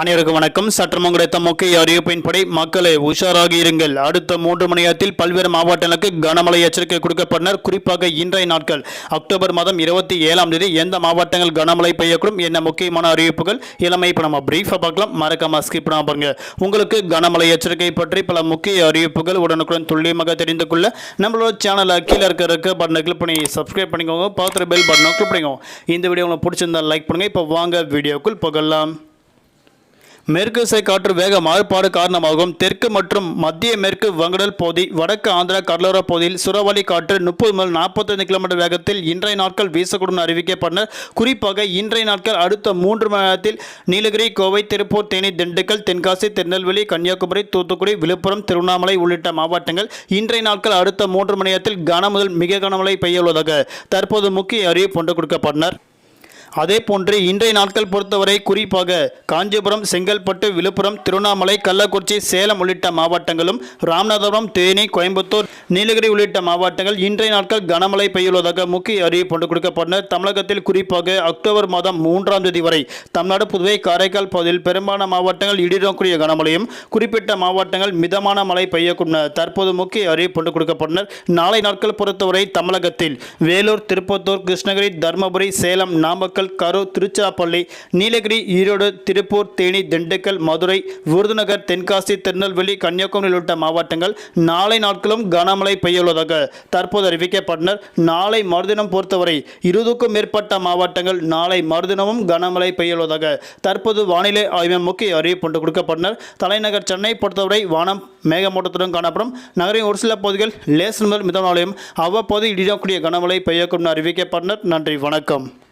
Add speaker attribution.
Speaker 1: அனைவருக்கும் வணக்கம். சற்றமும் கிடைத்த முக்கிய அறிவிப்பின்படி மக்களை உஷாராக இருங்கள். அடுத்த மூன்று மணி நேரத்தில் பல்வேறு மாவட்டங்களுக்கு கனமழை எச்சரிக்கை கொடுக்கப்பட்டனர் குறிப்பாக இன்றைய நாட்கள் அக்டோபர் மாதம் இருபத்தி ஏழாம் தேதி எந்த மாவட்டங்கள் கனமழை பெய்யக்கூடும் என்ன முக்கியமான அறிவிப்புகள்? இளமை இப்போ நம்ம பிரீஃபாக பார்க்கலாம். மறக்காம ஸ்கிப் பண்ணாம பாருங்க. உங்களுக்கு கனமழை எச்சரிக்கை பற்றி பல முக்கிய அறிவிப்புகள் உடனுக்குடன் துல்லியமாக தெரிந்து கொள்ள நம்மளோட சேனலை கீழே இருக்க இருக்க பட்டனை கிளிக் பண்ணி சப்ஸ்கிரைப் பண்ணிக்கோங்க. பார்த்துட்டு பெல் பட்டனை கிளிக் பண்ணிக்கோங்க. இந்த வீடியோ உங்களுக்கு பிடிச்சிருந்தா லைக் பண்ணுங்க. இப்போ வாங்க வீடியோக்குள் புகழலாம் மேற்கு திசை காற்று வேக மாறுபாடு காரணமாகவும் தெற்கு மற்றும் மத்திய மேற்கு வங்கடல் பகுதி வடக்கு ஆந்திரா கடலோர பகுதியில் சுறாவளி காற்று முப்பது முதல் நாற்பத்தைந்து கிலோமீட்டர் வேகத்தில் இன்றைய நாட்கள் வீசக்கூடும் அறிவிக்கப்பட்டனர் குறிப்பாக இன்றைய நாட்கள் அடுத்த மூன்று மணி நேரத்தில் நீலகிரி கோவை திருப்பூர் தேனி திண்டுக்கல் தென்காசி திருநெல்வேலி கன்னியாகுமரி தூத்துக்குடி விழுப்புரம் திருவண்ணாமலை உள்ளிட்ட மாவட்டங்கள் இன்றைய நாட்கள் அடுத்த மூன்று மணி நேரத்தில் கன முதல் மிக கனமழை பெய்ய உள்ளதாக தற்போது முக்கிய அறிவிப்பு ஒன்று கொடுக்கப்பட்டனர். அதே போன்று இன்றைய நாட்கள் பொறுத்தவரை குறிப்பாக காஞ்சிபுரம் செங்கல்பட்டு விழுப்புரம் திருவண்ணாமலை கள்ளக்குறிச்சி சேலம் உள்ளிட்ட மாவட்டங்களும் ராமநாதபுரம் தேனி கோயம்புத்தூர் நீலகிரி உள்ளிட்ட மாவட்டங்கள் இன்றைய நாட்கள் கனமழை பெய்யுள்ளதாக முக்கிய அறிவிப்பு ஒன்று கொடுக்கப்பட்டனர் தமிழகத்தில் குறிப்பாக அக்டோபர் மாதம் மூன்றாம் தேதி வரை தமிழ்நாடு புதுவை காரைக்கால் பகுதியில் பெரும்பாலான மாவட்டங்கள் இடிடக்கூடிய கனமழையும் குறிப்பிட்ட மாவட்டங்கள் மிதமான மழை பெய்யக்கூடும் தற்போது முக்கிய அறிவிப்பு ஒன்று கொடுக்கப்பட்டனர் நாளை நாட்கள் பொறுத்தவரை தமிழகத்தில் வேலூர் திருப்பத்தூர் கிருஷ்ணகிரி தருமபுரி சேலம் நாமக்கல் கரூர் திருச்சிராப்பள்ளி நீலகிரி ஈரோடு திருப்பூர் தேனி திண்டுக்கல் மதுரை விருதுநகர் தென்காசி திருநெல்வேலி கன்னியாகுமரி உள்ளிட்ட மாவட்டங்கள் நாளை நாட்களும் கனமழை பெய்யுள்ளதாக தற்போது அறிவிக்கப்பட்டனர். நாளை மறுதினம் பொறுத்தவரை இருபதுக்கும் மேற்பட்ட மாவட்டங்கள் நாளை மறுதினமும் கனமழை பெய்யுள்ளதாக தற்போது வானிலை ஆய்வு முக்கிய அறிவிப்பு கொடுக்கப்பட்டனர். தலைநகர் சென்னை பொறுத்தவரை வானம் மேகமூட்டத்துடன் காணப்படும். நகரின் ஒரு சில பகுதிகள் லேசன் முதல் மிதமாலையும் அவ்வப்போது இடியக்கூடிய கனமழை பெய்யக்கூடும் அறிவிக்கப்பட்டனர். நன்றி வணக்கம்.